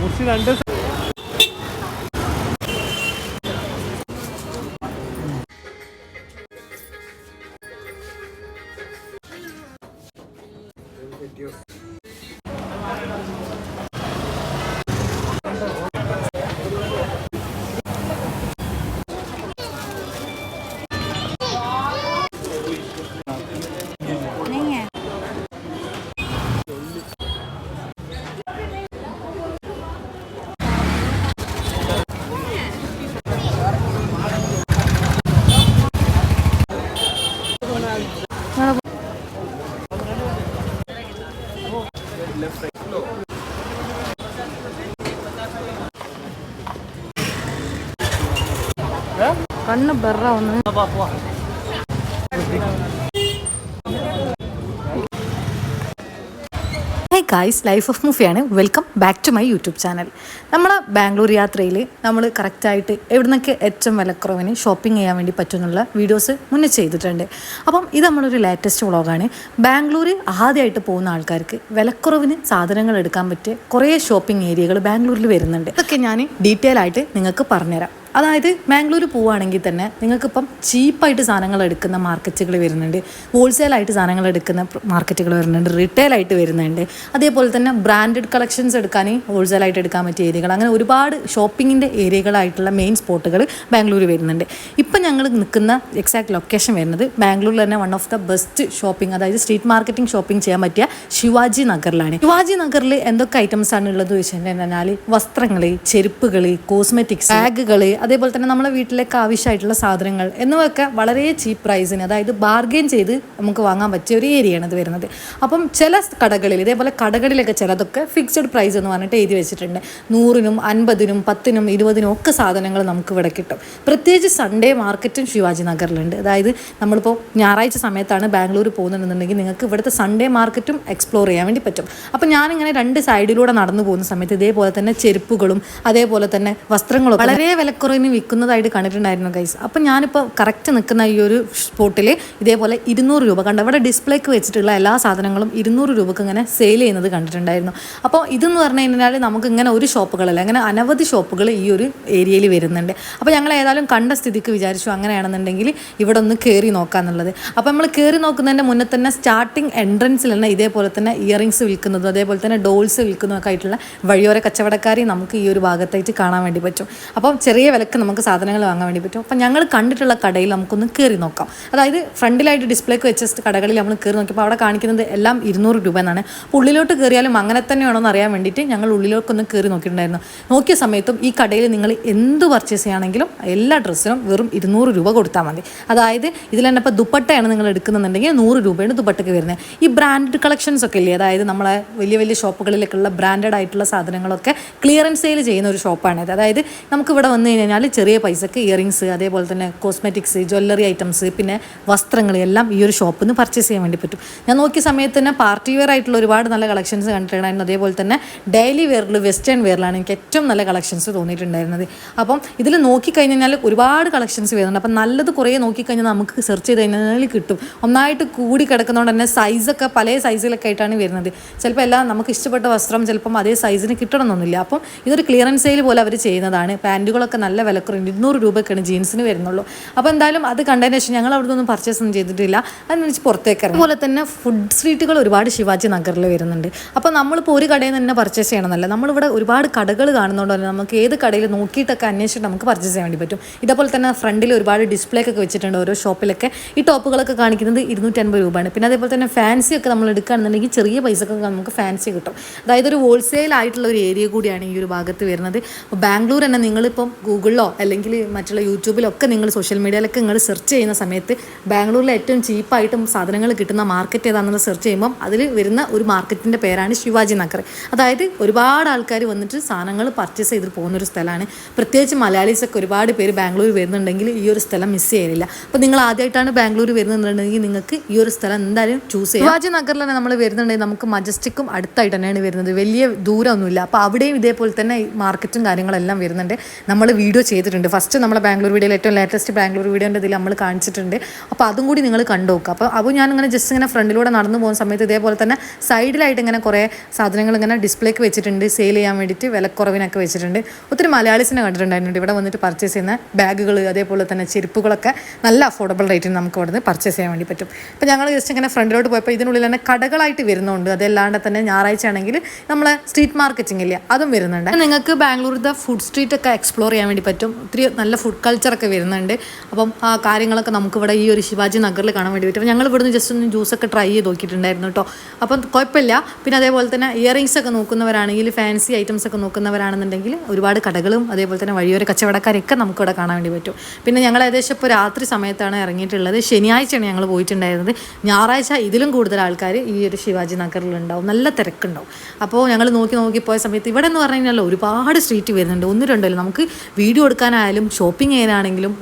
മുറിച്ച് രണ്ട് കണ്ണ് ബെറ ഒന്ന്. Hey guys life of മൂഫിയാണ് welcome back to my YouTube channel നമ്മളെ ബാംഗ്ലൂർ യാത്രയിൽ നമ്മൾ കറക്റ്റായിട്ട് എവിടുന്നൊക്കെ ഏറ്റവും വിലക്കുറവിന് ഷോപ്പിംഗ് ചെയ്യാൻ വേണ്ടി പറ്റുന്നുള്ള വീഡിയോസ് മുന്നേ ചെയ്തിട്ടുണ്ട്. അപ്പം ഇത് നമ്മളൊരു ലേറ്റസ്റ്റ് വ്ളോഗാണ് ബാംഗ്ലൂർ ആദ്യമായിട്ട് പോകുന്ന ആൾക്കാർക്ക് വിലക്കുറവിന് സാധനങ്ങൾ എടുക്കാൻ പറ്റിയ കുറേ ഷോപ്പിംഗ് ഏരിയകൾ ബാംഗ്ലൂരിൽ വരുന്നുണ്ട്. ഇതൊക്കെ ഞാൻ ഡീറ്റെയിൽ ആയിട്ട് നിങ്ങൾക്ക് പറഞ്ഞുതരാം. അതായത് മാംഗ്ലൂർ പോവുകയാണെങ്കിൽ തന്നെ നിങ്ങൾക്കിപ്പം ചീപ്പായിട്ട് സാധനങ്ങൾ എടുക്കുന്ന മാർക്കറ്റുകൾ വരുന്നുണ്ട്. ഹോൾസെയിലായിട്ട് സാധനങ്ങൾ എടുക്കുന്ന മാർക്കറ്റുകൾ വരുന്നുണ്ട്. റീറ്റെയിൽ ആയിട്ട് വരുന്നുണ്ട്. അതേപോലെ തന്നെ ബ്രാൻഡഡ് കളക്ഷൻസ് എടുക്കാൻ ഹോൾസെയിലായിട്ട് എടുക്കാൻ പറ്റിയ ഏരിയകൾ. അങ്ങനെ ഒരുപാട് ഷോപ്പിങ്ങിന്റെ ഏരിയകളായിട്ടുള്ള മെയിൻ സ്പോട്ടുകൾ ബാംഗ്ലൂർ വരുന്നുണ്ട്. ഇപ്പം ഞങ്ങൾ നിൽക്കുന്ന എക്സാക്ട് ലൊക്കേഷൻ വരുന്നത് ബാംഗ്ലൂരിൽ തന്നെ one of the best shopping അതായത് സ്ട്രീറ്റ് മാർക്കറ്റിംഗ് ഷോപ്പിംഗ് ചെയ്യാൻ പറ്റിയ ശിവാജി നഗറിലാണ്. ശിവാജി നഗറിൽ എന്തൊക്കെ ഐറ്റംസ് ആണ് ഉള്ളത് വെച്ചിട്ടുണ്ടെങ്കിൽ വസ്ത്രങ്ങൾ ചെരുപ്പുകൾ കോസ്മെറ്റിക്സ് ബാഗുകൾ അതേപോലെ തന്നെ നമ്മളെ വീട്ടിലേക്ക് ആവശ്യമായിട്ടുള്ള സാധനങ്ങൾ എന്നിവയൊക്കെ വളരെ ചീപ്പ് പ്രൈസിന് അതായത് ബാർഗെയിൻ ചെയ്ത് നമുക്ക് വാങ്ങാൻ പറ്റിയ ഒരു ഏരിയയാണ് ഇത് വരുന്നത്. അപ്പം ചില കടകളിൽ ഇതേപോലെ കടകളിലൊക്കെ ചിലതൊക്കെ ഫിക്സഡ് പ്രൈസ് എന്ന് പറഞ്ഞിട്ട് എഴുതി വെച്ചിട്ടുണ്ട്. നൂറിനും അൻപതിനും പത്തിനും ഇരുപതിനും ഒക്കെ സാധനങ്ങൾ നമുക്ക് ഇവിടെ കിട്ടും. പ്രത്യേകിച്ച് സൺഡേ മാർക്കറ്റും ശിവാജി നഗറിലുണ്ട്. അതായത് നമ്മളിപ്പോൾ ഞായറാഴ്ച സമയത്താണ് ബാംഗ്ലൂർ പോകുന്നുണ്ടെന്നുണ്ടെങ്കിൽ നിങ്ങൾക്ക് ഇവിടുത്തെ സൺഡേ മാർക്കറ്റും എക്സ്പ്ലോർ ചെയ്യാൻ വേണ്ടി പറ്റും. അപ്പം ഞാനിങ്ങനെ രണ്ട് സൈഡിലൂടെ നടന്നു പോകുന്ന സമയത്ത് ഇതേപോലെ തന്നെ ചെരുപ്പുകളും അതേപോലെ തന്നെ വസ്ത്രങ്ങളും വളരെ വിലക്കുറവിന് വിൽക്കുന്നതായിട്ട് കണ്ടിട്ടുണ്ടായിരുന്നു ഗൈസ് അപ്പം ഞാനിപ്പോൾ കറക്റ്റ് നിൽക്കുന്ന ഈ ഒരു സ്പോട്ടിൽ ഇതേപോലെ ഇരുന്നൂറ് രൂപ കണ്ട. അവിടെ ഡിസ്പ്ലേക്ക് വെച്ചിട്ടുള്ള എല്ലാ സാധനങ്ങളും ഇരുന്നൂറ് രൂപക്ക് ഇങ്ങനെ സെയിൽ ചെയ്യുന്നത് കണ്ടിട്ടുണ്ടായിരുന്നു. അപ്പോൾ ഇതെന്ന് പറഞ്ഞു കഴിഞ്ഞാൽ നമുക്ക് ഇങ്ങനെ ഒരു ഷോപ്പുകളല്ല അങ്ങനെ അനവധി ഷോപ്പുകൾ ഈ ഒരു ഏരിയയിൽ വരുന്നുണ്ട്. അപ്പോൾ ഞങ്ങൾ ഏതായാലും കണ്ട സ്ഥിതിക്ക് വിചാരിച്ചു അങ്ങനെയാണെന്നുണ്ടെങ്കിൽ ഇവിടെ ഒന്ന് കയറി നോക്കാമെന്നുള്ളത് അപ്പോൾ നമ്മൾ കയറി നോക്കുന്നതിന്റെ മുന്നേ തന്നെ സ്റ്റാർട്ടിങ് എൻട്രൻസിൽ തന്നെ ഇതേപോലെ തന്നെ ഇയറിങ്സ് വിൽക്കുന്നതും അതേപോലെ തന്നെ ഡോൾസ് വിൽക്കുന്നതൊക്കെ ആയിട്ടുള്ള വഴിയോര കച്ചവടക്കാരെയും നമുക്ക് ഈ ഒരു ഭാഗത്തായിട്ട് കാണാൻ വേണ്ടി പറ്റും. അപ്പം ചെറിയ വിലക്ക് നമുക്ക് സാധനങ്ങൾ വാങ്ങാൻ വേണ്ടി പറ്റും. അപ്പം ഞങ്ങൾ കണ്ടിട്ടുള്ള കടയിൽ നമുക്കൊന്ന് കയറി നോക്കാം. അതായത് ഫ്രണ്ടിലായിട്ട് ഡിസ്പ്ലേക്ക് വെച്ച കടകളിൽ നമ്മൾ കയറി നോക്കിയപ്പോൾ അവിടെ കാണിക്കുന്നത് എല്ലാം ഇരുന്നൂറ് രൂപ എന്നാണ്. അപ്പോൾ ഉള്ളിലോട്ട് കയറിയാലും അങ്ങനെ തന്നെയാണോ എന്ന് അറിയാൻ വേണ്ടിയിട്ട് ഞങ്ങൾ ഉള്ളിലോട്ടൊന്ന് കയറി നോക്കിയിട്ടുണ്ടായിരുന്നു. നോക്കിയ സമയത്തും ഈ കടയിൽ നിങ്ങൾ എന്ത് പർച്ചേസ് ചെയ്യുകയാണെങ്കിലും എല്ലാ ഡ്രസ്സിനും വെറും ഇരുന്നൂറ് രൂപ കൊടുത്താൽ മതി. അതായത് ഇതിൽ തന്നെ ഇപ്പോൾ ദുപ്പട്ടയാണ് നിങ്ങൾ എടുക്കുന്നുണ്ടെങ്കിൽ നൂറ് രൂപയാണ് ദുപ്പട്ടയ്ക്ക് വരുന്നത്. ഈ ബ്രാൻഡ് കളക്ഷൻസ് ഒക്കെ ഇല്ലേ? അതായത് നമ്മളെ വലിയ വലിയ ഷോപ്പുകളിലൊക്കെയുള്ള ബ്രാൻഡഡ് ആയിട്ടുള്ള സാധനങ്ങളൊക്കെ ക്ലിയറൻസ് സെയിൽ ചെയ്യുന്ന ഒരു ഷോപ്പാണിത് അതായത് നമുക്ക് ഇവിടെ വന്നു കഴിഞ്ഞാൽ ചെറിയ പൈസക്ക് ഇയറിങ്സ് അതേപോലെ തന്നെ കോസ്മെറ്റിക്സ് ജ്വല്ലറി ഐറ്റംസ് പിന്നെ വസ്ത്രങ്ങൾ എല്ലാം ഈ ഒരു ഷോപ്പിൽ നിന്ന് പർച്ചേസ് ചെയ്യാൻ വേണ്ടി പറ്റും. ഞാൻ നോക്കിയ സമയത്ത് തന്നെ പാർട്ടി വെയർ ആയിട്ടുള്ള ഒരുപാട് നല്ല കളക്ഷൻസ് കണ്ടിട്ടുണ്ടായിരുന്നു. അതേപോലെ തന്നെ ഡെയിലി വെയറിൽ വെസ്റ്റേൺ വെയറിലാണ് എനിക്ക് ഏറ്റവും നല്ല കളക്ഷൻസ് തോന്നിയിട്ടുണ്ടായിരുന്നത്. അപ്പം ഇതിൽ നോക്കിക്കഴിഞ്ഞാൽ ഒരുപാട് കളക്ഷൻസ് വരുന്നുണ്ട്. അപ്പം നല്ലത് കുറേ നോക്കിക്കഴിഞ്ഞാൽ നമുക്ക് സെർച്ച് ചെയ്ത് കഴിഞ്ഞാൽ കിട്ടും. ഒന്നായിട്ട് കൂടി കിടക്കുന്നതുകൊണ്ട് തന്നെ സൈസൊക്കെ പല സൈസിലൊക്കെ ആയിട്ടാണ് വരുന്നത്. ചിലപ്പോൾ എല്ലാം നമുക്ക് ഇഷ്ടപ്പെട്ട വസ്ത്രം ചിലപ്പം അതേ സൈസിന് കിട്ടണമെന്നൊന്നുമില്ല അപ്പം ഇതൊരു ക്ലിയറൻസ് സെയിൽ പോലെ അവർ ചെയ്യുന്നതാണ്. പാന്റുകളൊക്കെ നല്ല വിലക്കുറവ് ഇരുന്നൂറ് രൂപയ്ക്കാണ് ജീൻസിന് വരുന്നുള്ളൂ. അപ്പോൾ എന്തായാലും അത് കണ്ടതിന് ശേഷം ഞങ്ങൾ അവിടെ നിന്നും പർച്ചേസ് ഒന്നും ചെയ്തിട്ടില്ല. അതിനനുസരിച്ച് പുറത്തേക്ക് ഇറങ്ങി. അതുപോലെ തന്നെ ഫുഡ് സ്ട്രീറ്റുകൾ ഒരുപാട് ശിവാജി നഗറിൽ വരുന്നുണ്ട്. അപ്പോൾ നമ്മളിപ്പോൾ ഒരു കടയിൽ നിന്ന് തന്നെ പർച്ചേസ് ചെയ്യണമെന്നല്ല നമ്മളിവിടെ ഒരുപാട് കടകൾ കാണുന്നതുകൊണ്ട് തന്നെ നമുക്ക് ഏത് കടയിൽ നോക്കിയിട്ടൊക്കെ അന്വേഷിച്ചിട്ട് നമുക്ക് പർച്ചേസ് ചെയ്യാൻ വേണ്ടി പറ്റും. ഇതേപോലെ തന്നെ ഫ്രണ്ടിൽ ഒരുപാട് ഡിസ്പ്ലേ ഒക്കെ വെച്ചിട്ടുണ്ട് ഓരോ ഷോപ്പിലൊക്കെ ഈ ടോപ്പുകളൊക്കെ കാണിക്കുന്നത് ഇരുന്നൂറ്റൻപത് രൂപയാണ്. പിന്നെ അതേപോലെ തന്നെ ഫാൻസി ഒക്കെ നമ്മൾ എടുക്കുകയാണെന്നുണ്ടെങ്കിൽ ചെറിയ പൈസക്കൊക്കെ നമുക്ക് ഫാൻസി കിട്ടും. അതായത് ഒരു ഹോൾസെയിൽ ആയിട്ടുള്ള ഒരു ഏരിയ കൂടിയാണ് ഈ ഒരു ഭാഗത്ത് വരുന്നത്. ബാംഗ്ലൂർ തന്നെ നിങ്ങളിപ്പം ഗൂഗിളിലോ അല്ലെങ്കിൽ മറ്റുള്ള യൂട്യൂബിലൊക്കെ നിങ്ങൾ സോഷ്യൽ മീഡിയയിലൊക്കെ നിങ്ങൾ സെർച്ച് ചെയ്യുന്ന സമയത്ത് ബാംഗ്ലൂരിൽ ഏറ്റവും ചീപ്പായിട്ടും സാധനങ്ങൾ കിട്ടുന്ന മാർക്കറ്റ് ഏതാണെന്ന് സെർച്ച് ചെയ്യുമ്പം അതിൽ വരുന്ന ഒരു മാർക്കറ്റിന്റെ പേരാണ് ശിവാജി നഗർ. അതായത് ഒരുപാട് ആൾക്കാർ വന്നിട്ട് സാധനങ്ങൾ പർച്ചേസ് ചെയ്ത് പോകുന്ന ഒരു സ്ഥലമാണ്. പ്രത്യേകിച്ച് മലയാളീസൊക്കെ ഒരുപാട് പേര് ബാംഗ്ലൂർ വരുന്നുണ്ടെങ്കിൽ ഈ ഒരു സ്ഥലം മിസ് ചെയ്യലില്ല. അപ്പോൾ നിങ്ങൾ ആദ്യമായിട്ടാണ് ബാംഗ്ലൂർ വരുന്നുണ്ടെങ്കിൽ നിങ്ങൾക്ക് ഈ ഒരു സ്ഥലം എന്തായാലും ചൂസ് ചെയ്യാം. ശിവാജി നഗറിൽ തന്നെ നമ്മൾ വരുന്നുണ്ടെങ്കിൽ നമുക്ക് മജസ്റ്റിക്കും അടുത്തായിട്ട് തന്നെയാണ് വരുന്നത്. വലിയ ദൂരമൊന്നുമില്ല. അപ്പോൾ അവിടെയും ഇതേപോലെ തന്നെ മാർക്കറ്റും കാര്യങ്ങളെല്ലാം വരുന്നുണ്ട്. നമ്മൾ വീഡിയോ വീഡിയോ ചെയ്തിട്ടുണ്ട്. ഫസ്റ്റ് നമ്മളെ ബാംഗ്ലൂർ വീഡിയോയിൽ ഏറ്റവും ലേറ്റസ്റ്റ് ബാംഗ്ലൂർ വീഡിയോന്റെ ഇതിൽ നമ്മൾ കാണിച്ചിട്ടുണ്ട്. അപ്പോൾ അതും കൂടി നിങ്ങൾ കണ്ടു നോക്കുക അപ്പോൾ അപ്പോൾ ഞാൻ ഇങ്ങനെ ജസ്റ്റ് ഇങ്ങനെ ഫ്രണ്ടിലൂടെ നടന്നു പോകുന്ന സമയത്ത് ഇതേപോലെ തന്നെ സൈഡിലായിട്ട് ഇങ്ങനെ കുറേ സാധനങ്ങൾ ഇങ്ങനെ ഡിസ്പ്ലേക്ക് വെച്ചിട്ടുണ്ട്. സെയിൽ ചെയ്യാൻ വേണ്ടിയിട്ട് വിലക്കുറവിനൊക്കെ വെച്ചിട്ടുണ്ട്. ഒത്തിരി മലയാളീസിനെ കണ്ടിട്ടുണ്ടായിരുന്നു ഇവിടെ വന്നിട്ട് പർച്ചേസ് ചെയ്യുന്ന ബാഗുകൾ അതേപോലെ തന്നെ ചെരുപ്പുകളൊക്കെ നല്ല അഫോർഡബിൾ റേറ്റിന് നമുക്ക് ഇവിടെ നിന്ന് പർച്ചേസ് ചെയ്യാൻ വേണ്ടി പറ്റും. അപ്പോൾ ഞങ്ങൾ ജസ്റ്റ് ഇങ്ങനെ ഫ്രണ്ടിലോട്ട് പോയപ്പോൾ ഇതിനുള്ളിൽ തന്നെ കടകളായിട്ട് വരുന്നുണ്ട്. അതല്ലാണ്ട് തന്നെ ഞായറാഴ്ച ആണെങ്കിൽ നമ്മളെ സ്ട്രീറ്റ് മാർക്കറ്റിംഗ് ഇല്ല അതും വരുന്നുണ്ട്. നിങ്ങൾക്ക് ബാംഗ്ലൂരിൽ ഫുഡ് സ്ട്രീറ്റ് ഒക്കെ എക്സ്പ്ലോർ ചെയ്യാൻ വേണ്ടി പറ്റും. ഒത്തിരി നല്ല ഫുഡ് കൾച്ചറൊക്കെ വരുന്നുണ്ട്. അപ്പം ആ കാര്യങ്ങളൊക്കെ നമുക്കിവിടെ ഈ ഒരു ശിവാജി നഗറിൽ കാണാൻ വേണ്ടി പറ്റും. ഞങ്ങൾ ഇവിടുന്ന് ജസ്റ്റ് ഒന്ന് ജ്യൂസൊക്കെ ട്രൈ ചെയ്ത് നോക്കിയിട്ടുണ്ടായിരുന്നു കേട്ടോ അപ്പം കുഴപ്പമില്ല. പിന്നെ അതേപോലെ തന്നെ ഇയറിങ്സ് ഒക്കെ നോക്കുന്നവരാണെങ്കിൽ ഫാൻസി ഐറ്റംസ് ഒക്കെ നോക്കുന്നവരാണെന്നുണ്ടെങ്കിൽ ഒരുപാട് കടകളും അതേപോലെ തന്നെ വഴിയോര കച്ചവടക്കാരൊക്കെ നമുക്കിവിടെ കാണാൻ വേണ്ടി പറ്റും. പിന്നെ ഞങ്ങൾ ഏകദേശം ഇപ്പോൾ രാത്രി സമയത്താണ് ഇറങ്ങിയിട്ടുള്ളത്. ശനിയാഴ്ചയാണ് ഞങ്ങൾ പോയിട്ടുണ്ടായിരുന്നത്. ഞായറാഴ്ച ഇതിലും കൂടുതൽ ആൾക്കാർ ഈ ഒരു ശിവാജി നഗറിലുണ്ടാവും നല്ല തിരക്കുണ്ടാവും. അപ്പോൾ ഞങ്ങൾ നോക്കി നോക്കി പോയ സമയത്ത് ഇവിടെ എന്ന് പറഞ്ഞു കഴിഞ്ഞാൽ ഒരുപാട് സ്ട്രീറ്റ് വരുന്നുണ്ട്. ഒന്ന് രണ്ടല്ല നമുക്ക് വീഡിയോ എടുക്കാനായാലും ഷോപ്പിംഗ് ചെയ്യാനാണെങ്കിലും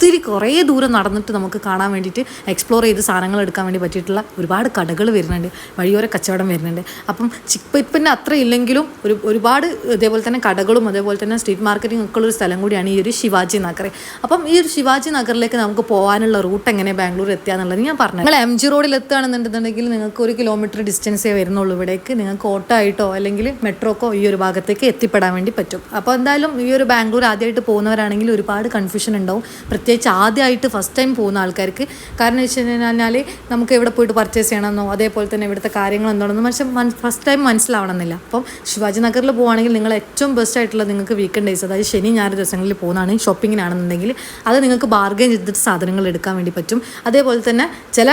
ഒത്തിരി കുറേ ദൂരം നടന്നിട്ട് നമുക്ക് കാണാൻ വേണ്ടിയിട്ട് എക്സ്പ്ലോർ ചെയ്ത് സാധനങ്ങൾ എടുക്കാൻ വേണ്ടി പറ്റിയിട്ടുള്ള ഒരുപാട് കടകൾ വരുന്നുണ്ട്. വഴിയോര കച്ചവടം വരുന്നുണ്ട്. അപ്പം ചിപ്പിപ്പിന്റെ അത്ര ഇല്ലെങ്കിലും ഒരു ഒരുപാട് ഇതേപോലെ തന്നെ കടകളും അതേപോലെ തന്നെ സ്ട്രീറ്റ് മാർക്കറ്റിംഗ് ഒക്കെ ഉള്ളൊരു സ്ഥലം കൂടിയാണ് ഈ ഒരു ശിവാജി നഗർ. അപ്പം ഈ ഒരു ശിവാജി നഗറിലേക്ക് നമുക്ക് പോകാനുള്ള റൂട്ട് എങ്ങനെ ബാംഗ്ലൂർ എത്തുക എന്നുള്ളത് ഞാൻ പറഞ്ഞു നിങ്ങൾ എം ജി റോഡിൽ എത്തുകയാണെന്നുണ്ടെന്നുണ്ടെങ്കിൽ നിങ്ങൾക്ക് ഒരു കിലോമീറ്റർ ഡിസ്റ്റൻസേ വരുന്നുള്ളൂ ഇവിടേക്ക്. നിങ്ങൾക്ക് ഓട്ടോ ആയിട്ടോ അല്ലെങ്കിൽ മെട്രോക്കോ ഈ ഒരു ഭാഗത്തേക്ക് എത്തിപ്പെടാൻ വേണ്ടി പറ്റും. അപ്പോൾ എന്തായാലും ഈ ഒരു ബാംഗ്ലൂർ ആദ്യമായിട്ട് പോകുന്നവരാണെങ്കിൽ ഒരുപാട് കൺഫ്യൂഷൻ ഉണ്ടാവും. പ്രത്യേകിച്ച് ആദ്യമായിട്ട് ഫസ്റ്റ് ടൈം പോകുന്ന ആൾക്കാർക്ക്. കാരണം വെച്ച് കഴിഞ്ഞാൽ നമുക്ക് എവിടെ പോയിട്ട് പർച്ചേസ് ചെയ്യണമെന്നോ അതേപോലെ തന്നെ ഇവിടുത്തെ കാര്യങ്ങൾ എന്താണെന്നോ മനുഷ്യൻ ഫസ്റ്റ് ടൈം മനസ്സിലാവണമെന്നില്ല. അപ്പം ശിവാജി നഗറിൽ പോവുകയാണെങ്കിൽ നിങ്ങൾ ഏറ്റവും ബെസ്റ്റ് ആയിട്ടുള്ള നിങ്ങൾക്ക് വീക്കെൻഡ് ഡേയ്സ് അതായത് ശനി ഞായർ ദിവസങ്ങളിൽ പോകുന്നതാണ് ഷോപ്പിങ്ങിനാണെന്നുണ്ടെങ്കിൽ അത് നിങ്ങൾക്ക് ബാർഗെയിൻ ചെയ്തിട്ട് സാധനങ്ങൾ എടുക്കാൻ വേണ്ടി പറ്റും. അതേപോലെ തന്നെ ചില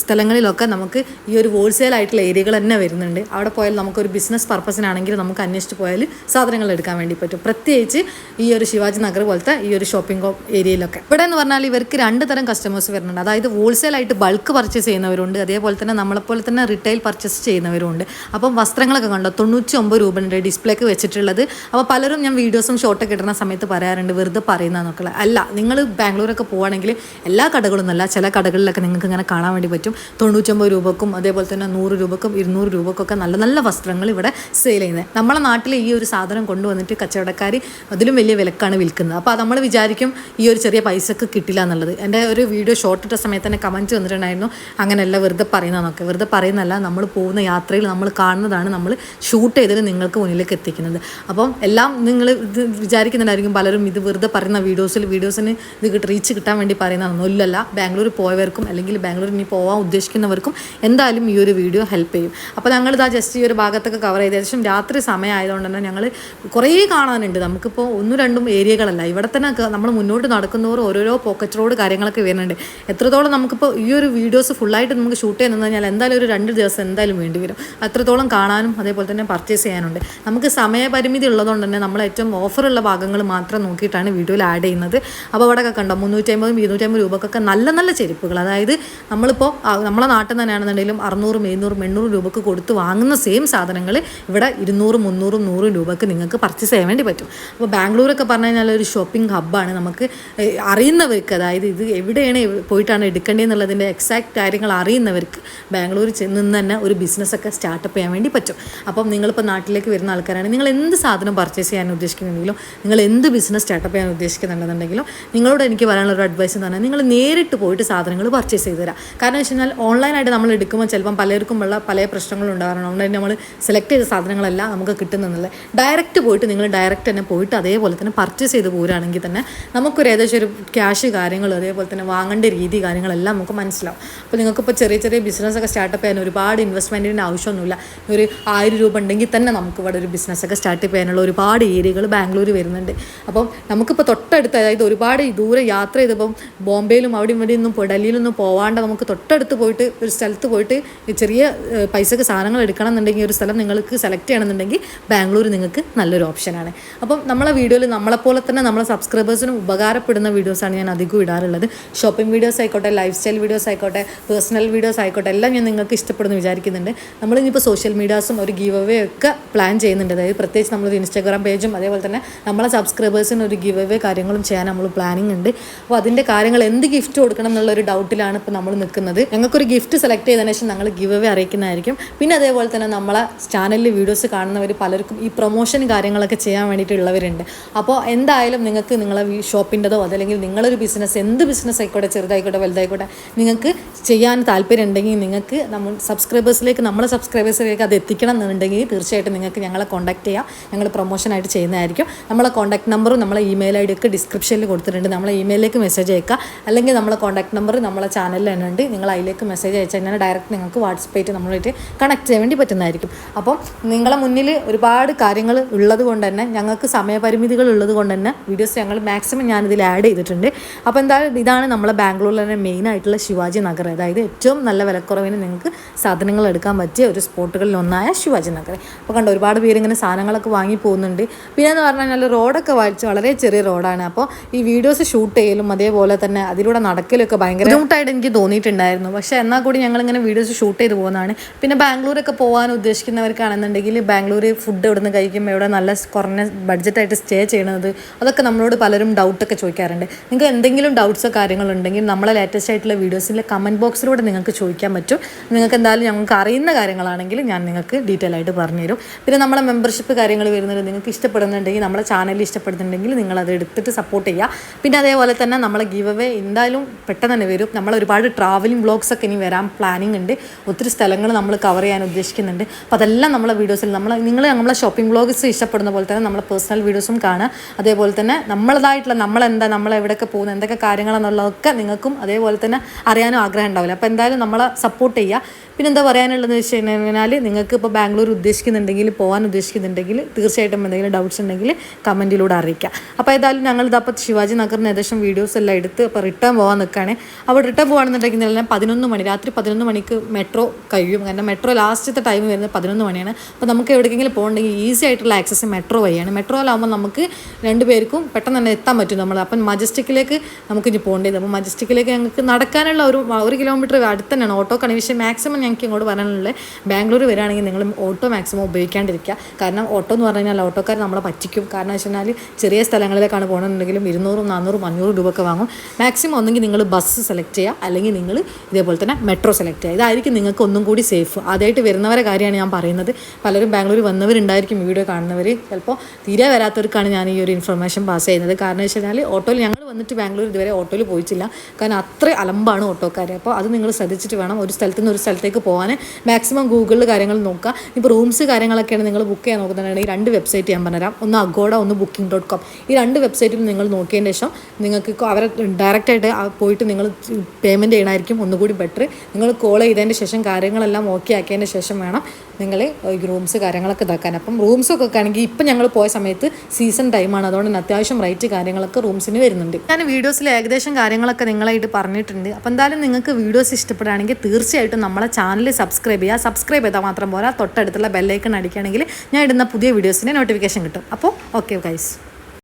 സ്ഥലങ്ങളിലൊക്കെ നമുക്ക് ഈ ഒരു ഹോൾസെയിൽ ആയിട്ടുള്ള ഏരിയകൾ തന്നെ വരുന്നുണ്ട്. അവിടെ പോയാൽ നമുക്കൊരു ബിസിനസ് പർപ്പസിനാണെങ്കിൽ നമുക്ക് അന്വേഷിച്ച് പോയാൽ സാധനങ്ങൾ എടുക്കാൻ വേണ്ടി പറ്റും. പ്രത്യേകിച്ച് ഈ ഒരു ശിവാജി നഗർ പോലത്തെ ഈ ഒരു ഷോപ്പിംഗ് ഏരിയയിലൊക്കെ. ഇവിടെ എന്ന് പറഞ്ഞാൽ ഇവർക്ക് രണ്ട് തരം കസ്റ്റമേഴ്സ് വരുന്നുണ്ട്. അതായത് ഹോൾസെയിൽ ആയിട്ട് ബൾക്ക് പർച്ചേസ് ചെയ്യുന്നവരുണ്ട്. അതേപോലെ തന്നെ നമ്മളെപ്പോലെ തന്നെ റിറ്റെയിൽ പർച്ചേസ് ചെയ്യുന്നവരുണ്ട്. അപ്പം വസ്ത്രങ്ങളൊക്കെ കണ്ടോ? തൊണ്ണൂറ്റി ഒമ്പത് രൂപയുടെ ഡിസ്പ്ലേക്ക് വെച്ചിട്ടുള്ളത്. അപ്പോൾ പലരും ഞാൻ വീഡിയോസും ഷോട്ടൊക്കെ ഇടുന്ന സമയത്ത് പറയാറുണ്ട് വെറുതെ പറയുന്നതെന്നൊക്കെ. അല്ല നിങ്ങൾ ബാംഗ്ലൂരൊക്കെ പോവുകയാണെങ്കിൽ എല്ലാ കടകളൊന്നുമല്ല ചില കടകളിലൊക്കെ നിങ്ങൾക്ക് ഇങ്ങനെ കാണാൻ വേണ്ടി പറ്റും. തൊണ്ണൂറ്റൊമ്പത് രൂപക്കും അതേപോലെ തന്നെ നൂറ് രൂപക്കും ഇരുന്നൂറ് രൂപക്കൊക്കെ നല്ല നല്ല വസ്ത്രങ്ങൾ ഇവിടെ സെയിൽ ചെയ്യുന്നത്. നമ്മളെ നാട്ടിൽ ഈ ഒരു സാധനം കൊണ്ടുവന്നിട്ട് കച്ചവടക്കാർ അതിലും വലിയ വിലക്കാണ് വിൽക്കുന്നത്. അപ്പോൾ നമ്മൾ വിചാരിക്കും ഈ ഒരു ചെറിയ പൈസക്ക് കിട്ടില്ല എന്നുള്ളത്. എന്റെ ഒരു വീഡിയോ ഷോർട്ട് ഇട്ട സമയത്ത് തന്നെ കമന്റ് വന്നിട്ടുണ്ടായിരുന്നു. അങ്ങനെയല്ല വെറുതെ പറയുന്നതെന്നൊക്കെ വെറുതെ പറയുന്നതല്ല നമ്മൾ പോകുന്ന യാത്രയിൽ നമ്മൾ കാണുന്നതാണ് നമ്മൾ ഷൂട്ട് ചെയ്തത് നിങ്ങൾക്ക് മുന്നിലേക്ക് എത്തിക്കുന്നത്. അപ്പം എല്ലാം നിങ്ങൾ ഇത് വിചാരിക്കുന്നുണ്ടായിരിക്കും പലരും ഇത് വെറുതെ പറയുന്ന വീഡിയോസിൽ വീഡിയോസിന് ഇത് റീച്ച് കിട്ടാൻ വേണ്ടി പറയുന്നതൊന്നും ഇല്ലല്ല. ബാംഗ്ലൂർ പോയവർക്കും അല്ലെങ്കിൽ ബാംഗ്ലൂർ ഇനി പോകാൻ ഉദ്ദേശിക്കുന്നവർക്കും എന്തായാലും ഈ ഒരു വീഡിയോ ഹെൽപ്പ് ചെയ്യും. അപ്പോൾ ഞങ്ങൾ ഇതാ ജസ്റ്റ് ഈ ഒരു ഭാഗത്തൊക്കെ കവർ ചെയ്ത് ഏകദേശം രാത്രി സമയമായതുകൊണ്ട് തന്നെ ഞങ്ങൾ കുറേ കാണാനുണ്ട്. നമുക്കിപ്പോൾ ഒന്നും രണ്ടും ഏരിയകളല്ല ഇവിടെ തന്നെ നമ്മൾ മുന്നോട്ട് നടക്കുന്നവർ ഓരോരോ പോക്കറ്റ് റോഡ് കാര്യങ്ങളൊക്കെ വരുന്നുണ്ട്. എത്രത്തോളം നമുക്കിപ്പോൾ ഈ ഒരു വീഡിയോസ് ഫുള്ളായിട്ട് നമുക്ക് ഷൂട്ട് ചെയ്യുന്നത് കഴിഞ്ഞാൽ എന്തായാലും ഒരു രണ്ട് ദിവസം എന്തായാലും വേണ്ടി വരും. അത്രത്തോളം കാണാനും അതേപോലെ തന്നെ പർച്ചേസ് ചെയ്യാനുണ്ട്. നമുക്ക് സമയപരിമിതി ഉള്ളതുകൊണ്ട് തന്നെ നമ്മൾ ഏറ്റവും ഓഫറുള്ള ഭാഗങ്ങൾ മാത്രം നോക്കിയിട്ടാണ് വീഡിയോയിൽ ആഡ് ചെയ്യുന്നത്. അപ്പോൾ അവിടെ ഒക്കെ കണ്ടോ മുന്നൂറ്റമ്പതും ഇരുന്നൂറ്റമ്പത് രൂപക്കൊക്കെ നല്ല നല്ല ചെരുപ്പുകൾ. അതായത് നമ്മളിപ്പോൾ നമ്മളെ നാട്ടിൽ തന്നെയാണെന്നുണ്ടെങ്കിലും അറുന്നൂറും എഴുന്നൂറും എണ്ണൂറും രൂപക്ക് കൊടുത്ത് വാങ്ങുന്ന സെയിം സാധനങ്ങൾ ഇവിടെ ഇരുന്നൂറും മുന്നൂറും നൂറും രൂപക്ക് നിങ്ങൾക്ക് പർച്ചേസ് ചെയ്യാൻ വേണ്ടി പറ്റും. അപ്പോൾ ബാംഗ്ലൂരൊക്കെ പറഞ്ഞു കഴിഞ്ഞാൽ ഒരു ഷോപ്പിംഗ് ഹബ്ബാണ് നമുക്ക് അറിയുന്നവർക്ക് അതായത് ഇത് എവിടെയാണ് പോയിട്ടാണ് എടുക്കേണ്ടതെന്നുള്ളതിന്റെ എക്സാക്ട് കാര്യങ്ങൾ അറിയുന്നവർക്ക് ബാംഗ്ലൂർ ചെന്ന് തന്നെ ഒരു ബിസിനസ്സൊക്കെ സ്റ്റാർട്ടപ്പ് ചെയ്യാൻ വേണ്ടി പറ്റും. അപ്പം നിങ്ങളിപ്പോൾ നാട്ടിലേക്ക് വരുന്ന ആൾക്കാരാണ് നിങ്ങൾ എന്ത് സാധനം പർച്ചേസ് ചെയ്യാൻ ഉദ്ദേശിക്കുന്നുണ്ടെങ്കിലും നിങ്ങൾ എന്ത് ബിസിനസ് സ്റ്റാർട്ടപ്പ് ചെയ്യാൻ ഉദ്ദേശിക്കുന്നുണ്ടെന്നുണ്ടെങ്കിലും നിങ്ങളോട് എനിക്ക് പറയാനുള്ള ഒരു അഡ്വൈസ് എന്ന് പറഞ്ഞാൽ നിങ്ങൾ നേരിട്ട് പോയിട്ട് സാധനങ്ങൾ പർച്ചേസ് ചെയ്ത് തരാം. കാരണം വെച്ച് കഴിഞ്ഞാൽ ഓൺലൈനായിട്ട് നമ്മൾ എടുക്കുമ്പോൾ ചിലപ്പം പലർക്കും ഉള്ള പല പ്രശ്നങ്ങളും ഉണ്ടാകാറുണ്ട് ഓൺലൈൻ നമ്മൾ സെലക്ട് ചെയ്ത സാധനങ്ങളല്ല നമുക്ക് കിട്ടുന്നില്ല ഡയറക്റ്റ് പോയിട്ട് നിങ്ങൾ ഡയറക്റ്റ് തന്നെ പോയിട്ട് അതേപോലെ തന്നെ പർച്ചേസ് ചെയ്ത് പോരാണെങ്കിൽ തന്നെ നമുക്കൊരു ഏകദേശം ഒരു ക്യാഷ് കാര്യങ്ങൾ അതേപോലെ തന്നെ വാങ്ങേണ്ട രീതി കാര്യങ്ങളെല്ലാം നമുക്ക് മനസ്സിലാവും. അപ്പോൾ നിങ്ങൾക്കിപ്പോൾ ചെറിയ ചെറിയ ബിസിനസ്സൊക്കെ സ്റ്റാർട്ടപ്പ് ചെയ്യാൻ ഒരുപാട് ഇൻവെസ്റ്റ്മെന്റിന്റെ ആവശ്യമൊന്നുമില്ല. ഒരു ആയിരം രൂപ ഉണ്ടെങ്കിൽ തന്നെ നമുക്ക് ഇവിടെ ഒരു ബിസിനസ്സൊക്കെ സ്റ്റാർട്ടപ്പ് ചെയ്യാനുള്ള ഒരുപാട് ഏരിയകൾ ബാംഗ്ലൂർ വരുന്നുണ്ട്. അപ്പം നമുക്കിപ്പോൾ തൊട്ടടുത്ത് അതായത് ഒരുപാട് ദൂരെ യാത്ര ചെയ്തപ്പം ബോംബെയിലും അവിടെ ഇവിടെ ഒന്നും ഡൽഹിയിലൊന്നും പോവാണ്ട് നമുക്ക് തൊട്ടടുത്ത് പോയിട്ട് ഒരു സ്ഥലത്ത് പോയിട്ട് ചെറിയ പൈസക്ക് സാധനങ്ങൾ എടുക്കണം എന്നുണ്ടെങ്കിൽ ഒരു സ്ഥലം നിങ്ങൾക്ക് സെലക്ട് ചെയ്യണമെന്നുണ്ടെങ്കിൽ ബാംഗ്ലൂർ നിങ്ങൾക്ക് നല്ലൊരു ഓപ്ഷനാണ് അപ്പം നമ്മളെ വീഡിയോയിൽ നമ്മളെപ്പോലെ തന്നെ നമ്മളെ സബ്സ്ക്രൈബേഴ്സിനും ഉപകാരപ്പെടുന്ന വീഡിയോസ് വീഡിയോസാണ് ഞാൻ അധികം ഇടാറുള്ളത്. ഷോപ്പിംഗ് വീഡിയോസ് ആയിക്കോട്ടെ ലൈഫ് സ്റ്റൈൽ വീഡിയോസ് ആയിക്കോട്ടെ പേഴ്സണൽ വീഡിയോസ് ആയിക്കോട്ടെ എല്ലാം ഞാൻ നിങ്ങൾക്ക് ഇഷ്ടപ്പെടുന്നു വിചാരിക്കുന്നുണ്ട്. നമ്മളിനിപ്പോൾ സോഷ്യൽ മീഡിയാസും ഒരു ഗീവ് അവേ ഒക്കെ പ്ലാൻ ചെയ്യുന്നുണ്ട്. അതായത് പ്രത്യേകിച്ച് നമ്മളൊരു ഇൻസ്റ്റാഗ്രാം പേജും അതേപോലെ തന്നെ നമ്മളെ സബ്സ്ക്രൈബേഴ്സിന് ഒരു ഗീവ് അവേ കാര്യങ്ങളും ചെയ്യാൻ നമ്മൾ പ്ലാനിങ് ഉണ്ട്. അപ്പോൾ അതിന്റെ കാര്യങ്ങൾ എന്ത് ഗിഫ്റ്റ് കൊടുക്കണം എന്നുള്ള ഒരു ഡൗട്ടിലാണ് ഇപ്പോൾ നമ്മൾ നിൽക്കുന്നത്. ഞങ്ങൾക്കൊരു ഗിഫ്റ്റ് സെലക്ട് ചെയ്തതിന് ശേഷം ഞങ്ങൾ ഗീവ് അവേ അറിയിക്കുന്നതായിരിക്കും. പിന്നെ അതേപോലെ തന്നെ നമ്മളെ ചാനലിൽ വീഡിയോസ് കാണുന്നവർ പലർക്കും ഈ പ്രൊമോഷൻ കാര്യങ്ങളൊക്കെ ചെയ്യാൻ വേണ്ടിയിട്ടുള്ളവരുണ്ട്. അപ്പോൾ എന്തായാലും നിങ്ങൾക്ക് നിങ്ങളെ ഷോപ്പിന്റെതോ അതല്ലെങ്കിൽ നിങ്ങളൊരു ബിസിനസ് എന്ത് ബിസിനസ് ആയിക്കോട്ടെ ചെറുതായിക്കോട്ടെ വലുതായിക്കോട്ടെ നിങ്ങൾക്ക് ചെയ്യാൻ താല്പര്യം ഉണ്ടെങ്കിൽ നിങ്ങൾക്ക് നമ്മൾ സബ്സ്ക്രൈബേഴ്സിലേക്ക് നമ്മളെ സബ്സ്ക്രൈബേഴ്സിലേക്ക് അത് എത്തിക്കണം എന്നുണ്ടെങ്കിൽ തീർച്ചയായിട്ടും നിങ്ങൾക്ക് ഞങ്ങളെ കോൺടാക്ട് ചെയ്യാം. ഞങ്ങൾ പ്രൊമോഷനായിട്ട് ചെയ്യുന്നതായിരിക്കും. നമ്മളെ കോൺടാക്ട് നമ്പറും നമ്മളെ ഇമെയിൽ ഐ ഡി ഒക്കെ ഡിസ്ക്രിപ്ഷനിൽ കൊടുത്തിട്ടുണ്ട്. നമ്മളെ ഇമെയിലേക്ക് മെസ്സേജ് അയക്കുക. അല്ലെങ്കിൽ നമ്മളെ കോൺടാക്ട് നമ്പർ നമ്മളെ ചാനലിൽ തന്നെ ഉണ്ട്. നിങ്ങൾ അതിലേക്ക് മെസ്സേജ് അയച്ചു കഴിഞ്ഞാൽ ഡയറക്റ്റ് നിങ്ങൾക്ക് വാട്സപ്പ് ആയിട്ട് നമ്മളായിട്ട് കണക്ട് ചെയ്യാൻ വേണ്ടി പറ്റുന്നതായിരിക്കും. അപ്പം നിങ്ങളെ മുന്നിൽ ഒരുപാട് കാര്യങ്ങൾ ഉള്ളത് കൊണ്ട് തന്നെ ഞങ്ങൾക്ക് സമയപരിമിതികൾ ഉള്ളത് കൊണ്ട് തന്നെ വീഡിയോസ് ഞങ്ങൾ മാക്സിമം ഞാനിതിൽ ആഡ് ചെയ്തിട്ടുണ്ട്. അപ്പോൾ എന്തായാലും ഇതാണ് നമ്മളെ ബാംഗ്ലൂരിൽ തന്നെ മെയിൻ ആയിട്ടുള്ള ശിവാജി നഗർ. അതായത് ഏറ്റവും നല്ല വിലക്കുറവിന് നിങ്ങൾക്ക് സാധനങ്ങൾ എടുക്കാൻ പറ്റിയ ഒരു സ്പോട്ടുകളിൽ ഒന്നായ ശിവാജി നഗർ. അപ്പോൾ കണ്ടോ ഒരുപാട് പേര് ഇങ്ങനെ സാധനങ്ങളൊക്കെ വാങ്ങി പോകുന്നുണ്ട്. പിന്നെ എന്ന് പറഞ്ഞു കഴിഞ്ഞാൽ റോഡൊക്കെ വായിച്ച് വളരെ ചെറിയ റോഡാണ്. അപ്പോൾ ഈ വീഡിയോസ് ഷൂട്ട് ചെയ്യലും അതേപോലെ തന്നെ അതിലൂടെ നടക്കലൊക്കെ ഭയങ്കര ബുദ്ധിമുട്ടായിട്ട് എനിക്ക് തോന്നിയിട്ടുണ്ടായിരുന്നു. പക്ഷേ എന്നാൽ കൂടി ഞങ്ങളിങ്ങനെ വീഡിയോസ് ഷൂട്ട് ചെയ്ത് പോകുന്നതാണ്. പിന്നെ ബാംഗ്ലൂരൊക്കെ പോകാൻ ഉദ്ദേശിക്കുന്നവർക്കാണെന്നുണ്ടെങ്കിൽ ബാംഗ്ലൂർ ഫുഡ് എവിടെ നിന്ന് കഴിക്കും എവിടെ നല്ല കുറഞ്ഞ ബഡ്ജറ്റായിട്ട് സ്റ്റേ ചെയ്യണത് അതൊക്കെ നമ്മളോട് പലരും ഡൗട്ടൊക്കെ ചോദിക്കാറുണ്ട്. നിങ്ങൾക്ക് എന്തെങ്കിലും ഡൗട്ട്സോ കാര്യങ്ങളുണ്ടെങ്കിൽ നമ്മളെ ലേറ്റസ്റ്റ് ആയിട്ടുള്ള വീഡിയോസിന്റെ കമന്റ് ബോക്സിലൂടെ നിങ്ങൾക്ക് ചോദിക്കാൻ പറ്റും. നിങ്ങൾക്ക് എന്തായാലും ഞങ്ങൾക്ക് അറിയുന്ന കാര്യങ്ങളാണെങ്കിൽ ഞാൻ നിങ്ങൾക്ക് ഡീറ്റെയിൽ ആയിട്ട് പറഞ്ഞുതരും. പിന്നെ നമ്മളെ മെമ്പർഷിപ്പ് കാര്യങ്ങൾ വരുന്നത് നിങ്ങൾക്ക് ഇഷ്ടപ്പെടുന്നുണ്ടെങ്കിൽ നമ്മളെ ചാനൽ ഇഷ്ടപ്പെടുന്നുണ്ടെങ്കിൽ നിങ്ങൾ അത് എടുത്തിട്ട് സപ്പോർട്ട് ചെയ്യുക. പിന്നെ അതേപോലെ തന്നെ നമ്മളെ ഗീവ് അവേ എന്തായാലും പെട്ടെന്ന് തന്നെ വരും. നമ്മൾ ഒരുപാട് ട്രാവലിംഗ് വ്ളോഗ്സ് ഒക്കെ ഇനി വരാൻ പ്ലാനിങ് ഉണ്ട്. ഒത്തിരി സ്ഥലങ്ങൾ നമ്മൾ കവർ ചെയ്യാൻ ഉദ്ദേശിക്കുന്നുണ്ട്. അപ്പോൾ അതെല്ലാം നമ്മളെ വീഡിയോസിൽ നമ്മൾ നിങ്ങൾ നമ്മളെ ഷോപ്പിംഗ് വ്ളോഗ്സ് ഇഷ്ടപ്പെടുന്ന പോലെ തന്നെ നമ്മളെ പേഴ്സണൽ വീഡിയോസും കാണുക. അതേപോലെ തന്നെ നമ്മളതായിട്ടുള്ള നമ്മളെന്താ നമ്മൾ എവിടെയൊക്കെ പോകുന്നത് എന്തൊക്കെ കാര്യങ്ങളെന്നുള്ളതൊക്കെ നിങ്ങൾക്കും അതേപോലെ തന്നെ അറിയാനും ആഗ്രഹം ഉണ്ടാവില്ല. അപ്പോൾ എന്തായാലും നമ്മളെ സപ്പോർട്ട് ചെയ്യുക. പിന്നെ എന്താ പറയാനുള്ളതെന്ന് വെച്ച് കഴിഞ്ഞാൽ നിങ്ങൾക്ക് ഇപ്പോൾ ബാംഗ്ലൂർ ഉദ്ദേശിക്കുന്നുണ്ടെങ്കിൽ പോകാൻ ഉദ്ദേശിക്കുന്നുണ്ടെങ്കിൽ തീർച്ചയായിട്ടും എന്തെങ്കിലും ഡൗട്ട്സ് ഉണ്ടെങ്കിൽ കമന്റിലൂടെ അറിയിക്കാം അപ്പോൾ ഏതായാലും ഞങ്ങൾ ഇതപ്പോൾ ശിവാജി നഗറിന് ഏകദേശം വീഡിയോസ് എല്ലാം എടുത്ത് അപ്പോൾ റിട്ടേൺ പോകാൻ നിൽക്കുകയാണ്. അപ്പോൾ റിട്ടേൺ പോകുകയാണെന്നുണ്ടെങ്കിൽ ഞാൻ പതിനൊന്ന് മണി രാത്രി പതിനൊന്ന് മണിക്ക് മെട്രോ കഴിയും. കാരണം മെട്രോ ലാസ്റ്റത്തെ ടൈം വരുന്നത് പതിനൊന്ന് മണിയാണ്. അപ്പോൾ നമുക്ക് എവിടെയെങ്കിലും പോകണമെങ്കിൽ ഈസി ആയിട്ടുള്ള ആക്സസ് മെട്രോ വഴിയാണ്. മെട്രോയിലാകുമ്പോൾ നമുക്ക് രണ്ടുപേർക്കും പെട്ടെന്ന് തന്നെ എത്താൻ പറ്റും നമ്മൾ അപ്പം മജസ്റ്റിക്കിലേക്ക് നമുക്ക് ഇനി പോകേണ്ടത് അപ്പോൾ മജസ്റ്റിക്കിലേക്ക് ഞങ്ങൾക്ക് നടക്കാനുള്ള ഒരു ഒരു കിലോമീറ്റർ അടുത്ത് തന്നെയാണ് ഓട്ടോ കണീഷൻ മാക്സിമം ഞങ്ങൾക്ക് ഇങ്ങോട്ട് വരാനുള്ള ബാംഗ്ലൂർ വരികയാണെങ്കിൽ നിങ്ങൾ ഓട്ടോ മാക്സിമം ഉപയോഗിക്കാണ്ടിരിക്കുക. കാരണം ഓട്ടോ എന്ന് പറഞ്ഞു കഴിഞ്ഞാൽ ഓട്ടോക്കാർ നമ്മളെ പറ്റിക്കും. കാരണം വെച്ച് കഴിഞ്ഞാൽ ചെറിയ സ്ഥലങ്ങളിലേക്കാണ് പോകണമെന്നുണ്ടെങ്കിലും ഇരുന്നൂറും നാനൂറും അഞ്ഞൂറ് രൂപയൊക്കെ വാങ്ങും. മാക്സിമം ഒന്നെങ്കിൽ നിങ്ങൾ ബസ് സെലക്ട് ചെയ്യുക. അല്ലെങ്കിൽ നിങ്ങൾ ഇതേപോലെ തന്നെ മെട്രോ സെലക്ട് ചെയ്യുക. ഇതായിരിക്കും നിങ്ങൾക്ക് ഒന്നും കൂടി സേഫ് ആദ്യമായിട്ട് വരുന്നവരെ കാര്യമാണ് ഞാൻ പറയുന്നത്. പലരും ബാംഗ്ലൂർ വന്നവരുണ്ടായിരിക്കും വീഡിയോ കാണുന്നവർ ചിലപ്പോൾ തീരെ വരാത്തവർക്കാണ് ഞാൻ ഈ ഒരു ഇൻഫർമേഷൻ പാസ് ചെയ്യുന്നത്. കാരണം വെച്ച് കഴിഞ്ഞാൽ ഓട്ടോയിൽ ഞങ്ങൾ വന്നിട്ട് ബാംഗ്ലൂർ ഇതുവരെ ഓട്ടോയിൽ പോയിട്ടില്ല. കാരണം അത്ര അലമ്പാണ് ഓട്ടോക്കാർ അപ്പോൾ അത് നിങ്ങൾ ശ്രദ്ധിച്ചിട്ട് വേണം ഒരു സ്ഥലത്ത് നിന്ന് ഒരു സ്ഥലത്തേക്ക് പോകാൻ മാക്സിമം ഗൂഗിളിൽ കാര്യങ്ങൾ നോക്കുക. ഇപ്പോൾ റൂംസ് കാര്യങ്ങളൊക്കെയാണ് നിങ്ങൾ ബുക്ക് ചെയ്യാൻ നോക്കുന്നുണ്ടെങ്കിൽ രണ്ട് വെബ്സൈറ്റ് ഞാൻ പറഞ്ഞുതരാം. ഒന്ന് അഗോഡ ഒന്ന് ബുക്കിംഗ് ഡോട്ട് കോം ഈ രണ്ട് വെബ്സൈറ്റും നിങ്ങൾ നോക്കിയതിന് ശേഷം നിങ്ങൾക്ക് അവരെ ഡയറക്റ്റായിട്ട് പോയിട്ട് നിങ്ങൾ പേയ്മെന്റ് ചെയ്യണമായിരിക്കും ഒന്നുകൂടി ബെറ്റർ നിങ്ങൾ കോൾ ചെയ്തതിന് ശേഷം കാര്യങ്ങളെല്ലാം ഓക്കെ ആക്കിയതിന് ശേഷം വേണം നിങ്ങൾ റൂംസ് കാര്യങ്ങളൊക്കെ ഇതാക്കാൻ. അപ്പം റൂംസൊക്കെ ആണെങ്കിൽ ഇപ്പം ഞങ്ങൾ പോയ സമയത്ത് സീസൺ ടൈമാണ് അതുകൊണ്ട് അത്യാവശ്യം റേറ്റ് കാര്യങ്ങളൊക്കെ റൂംസിന് വരുന്നുണ്ട്. ഞാൻ വീഡിയോസിൽ ഏകദേശം കാര്യങ്ങളൊക്കെ നിങ്ങളായിട്ട് പറഞ്ഞിട്ടുണ്ട്. അപ്പോൾ എന്തായാലും നിങ്ങൾക്ക് വീഡിയോസ് ഇഷ്ടപ്പെടുകയാണെങ്കിൽ തീർച്ചയായിട്ടും നമ്മളെ ചാനൽ സബ്സ്ക്രൈബ് ചെയ്യുക. സബ്സ്ക്രൈബ് ചെയ്താൽ മാത്രം പോരാ. തൊട്ടടുത്തുള്ള ബെല്ലൈക്കൺ അടിക്കുകയാണെങ്കിൽ ഞാൻ ഇടുന്ന പുതിയ വീഡിയോസിന്റെ നോട്ടിഫിക്കേഷൻ കിട്ടും. അപ്പോൾ ഓക്കെ ഗൈസ്